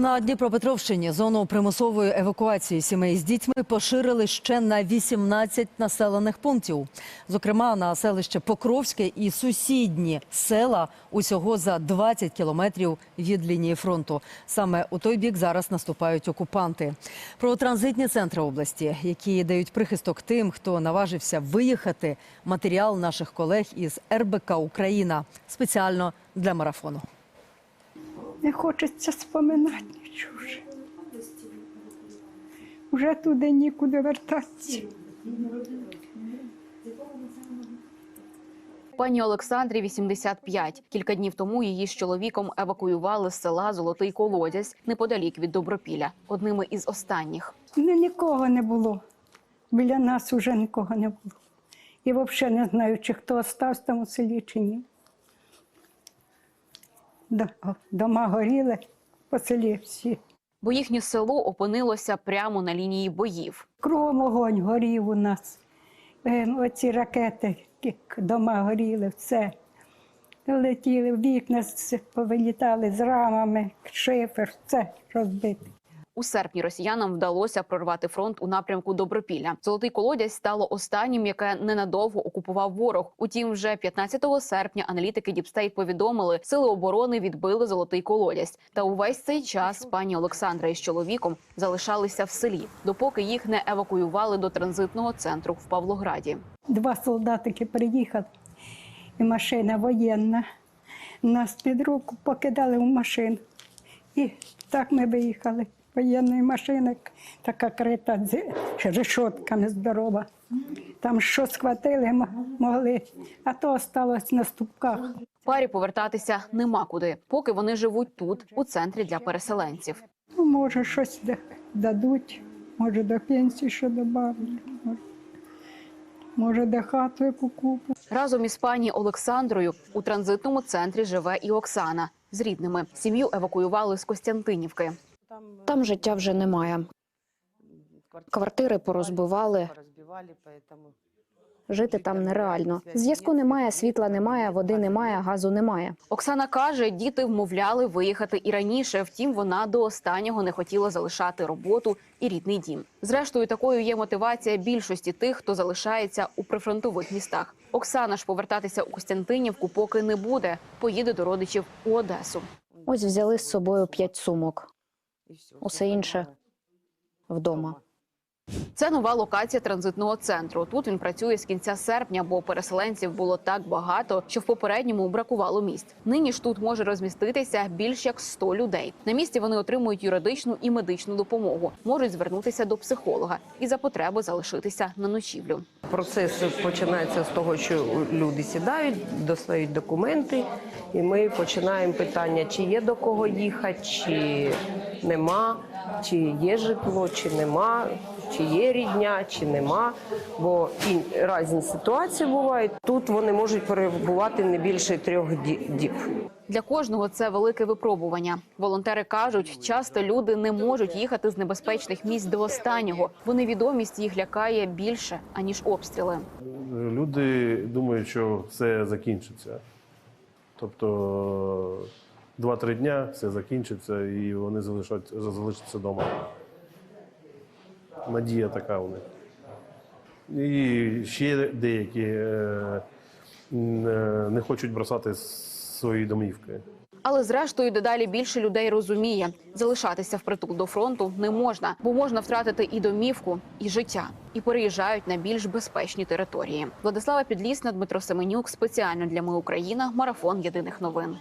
На Дніпропетровщині зону примусової евакуації сімей з дітьми поширили ще на 18 населених пунктів. Зокрема, на селище Покровське і сусідні села усього за 20 кілометрів від лінії фронту. Саме у той бік зараз наступають окупанти. Про транзитні центри області, які дають прихисток тим, хто наважився виїхати. Матеріал наших колег із РБК Україна спеціально для марафону. Не хочеться споминати нічого вже. Вже туди нікуди вертатися. Пані Олександрі 85. Кілька днів тому її з чоловіком евакуювали з села Золотий Колодязь неподалік від Добропілля. Одними із останніх. Ну, нікого не було. Біля нас вже нікого не було. І взагалі не знаю, чи хто остався там у селі, чи ні. До- Дома горіли по селі всі. Бо їхнє село опинилося прямо на лінії боїв. Кругом огонь горів у нас. Е, Оці ракети, як дома горіли, все. Летіли, вікна повилітали з рамами, шифер, все розбите. У серпні росіянам вдалося прорвати фронт у напрямку Добропілля. Золотий колодязь стало останнім, яке ненадовго окупував ворог. Утім, вже 15 серпня аналітики Діпстейт повідомили, сили оборони відбили золотий колодязь. Та увесь цей час пані Олександра із чоловіком залишалися в селі, допоки їх не евакуювали до транзитного центру в Павлограді. Два солдатики приїхали, і машина воєнна. Нас під руку покидали в машину. І так ми виїхали. Воєнної машини, така крита з решотками здорова. Там що схватили, могли, а то осталось на ступках. Парі повертатися нема куди, поки вони живуть тут, у центрі для переселенців. Ну, може, щось дадуть, може, до пенсії що добавлять, може, до хату яку куплю. Разом із пані Олександрою у транзитному центрі живе і Оксана з рідними. Сім'ю евакуювали з Костянтинівки. Там життя вже немає. Квартири порозбивали. Жити там нереально. Зв'язку немає, світла немає, води немає, газу немає. Оксана каже, діти вмовляли виїхати і раніше. Втім, вона до останнього не хотіла залишати роботу і рідний дім. Зрештою, такою є мотивація більшості тих, хто залишається у прифронтових містах. Оксана ж повертатися у Костянтинівку поки не буде. Поїде до родичів у Одесу. Ось взяли з собою п'ять сумок. Усе інше вдома. Це нова локація транзитного центру. Тут він працює з кінця серпня, бо переселенців було так багато, що в попередньому бракувало місць. Нині ж тут може розміститися більш як 100 людей. На місці вони отримують юридичну і медичну допомогу, можуть звернутися до психолога і за потреби залишитися на ночівлю. Процес починається з того, що люди сідають, достають документи, і ми починаємо питання, чи є до кого їхати, чи нема, чи є житло, чи нема, чи є рідня, чи нема. Бо і різні ситуації бувають. Тут вони можуть перебувати не більше трьох ді- діб. Для кожного це велике випробування. Волонтери кажуть, часто люди не можуть їхати з небезпечних місць до останнього, бо невідомість їх лякає більше аніж обстріли. Люди думають, що все закінчиться. Тобто 2-3 дня все закінчиться і вони залишать, залишаться вдома. Надія така у них. І ще деякі е, е, не хочуть бросати свої домівки. Але зрештою дедалі більше людей розуміє, залишатися впритул до фронту не можна, бо можна втратити і домівку, і життя, і переїжджають на більш безпечні території. Владислава Підлісна, Дмитро Семенюк спеціально для Ми Україна. Марафон єдиних новин.